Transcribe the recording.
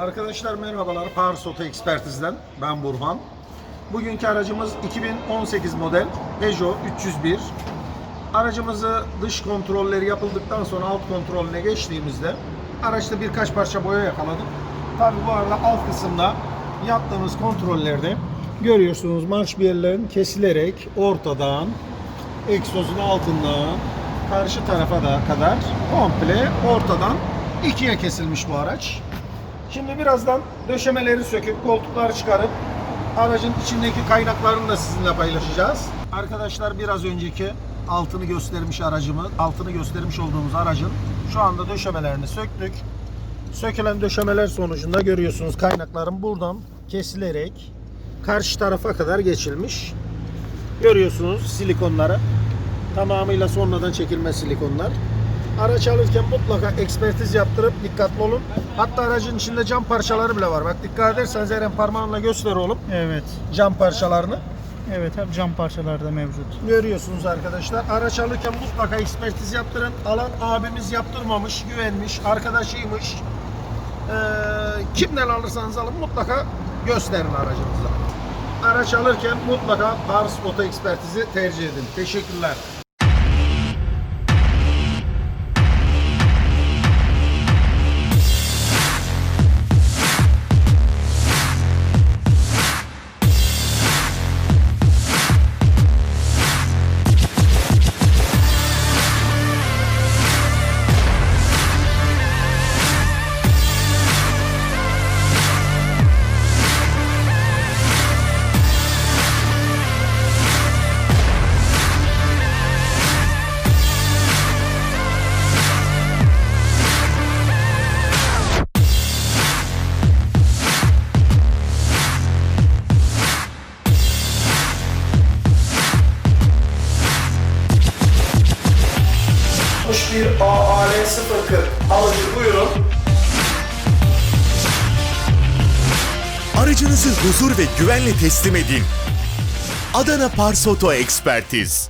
Arkadaşlar merhabalar. Pars Oto Ekspertiz'den ben Burhan. Bugünkü aracımız 2018 model Peugeot 301. Aracımızı dış kontrolleri yapıldıktan sonra alt kontrolüne geçtiğimizde araçta birkaç parça boya yakaladık. Tabi bu arada alt kısımda yaptığımız kontrollerde görüyorsunuz marş yerlerin kesilerek ortadan egzozun altından karşı tarafa da kadar komple ortadan ikiye kesilmiş bu araç. Şimdi birazdan döşemeleri söküp koltukları çıkarıp aracın içindeki kaynaklarını da sizinle paylaşacağız. Arkadaşlar biraz önceki altını göstermiş aracımı, altını göstermiş olduğumuz aracın şu anda döşemelerini söktük. Sökülen döşemeler sonucunda görüyorsunuz kaynakların buradan kesilerek karşı tarafa kadar geçilmiş. Görüyorsunuz silikonları. Tamamıyla sonradan çekilme silikonlar. Araç alırken mutlaka ekspertiz yaptırıp dikkatli olun. Hatta aracın içinde cam parçaları bile var. Bak dikkat ederseniz Eren parmağınla göster oğlum Evet. cam parçalarını. Evet hep cam parçaları da mevcut. Görüyorsunuz arkadaşlar. Araç alırken mutlaka ekspertiz yaptırın. Alan abimiz yaptırmamış, güvenmiş, arkadaşıymış. Ee, kimden alırsanız alın mutlaka gösterin aracınıza. Araç alırken mutlaka Pars Oto Ekspertizi tercih edin. Teşekkürler. Bir AAL 040 alıcı buyurun. Aracınızı huzur ve güvenle teslim edin. Adana Parsoto Ekspertiz.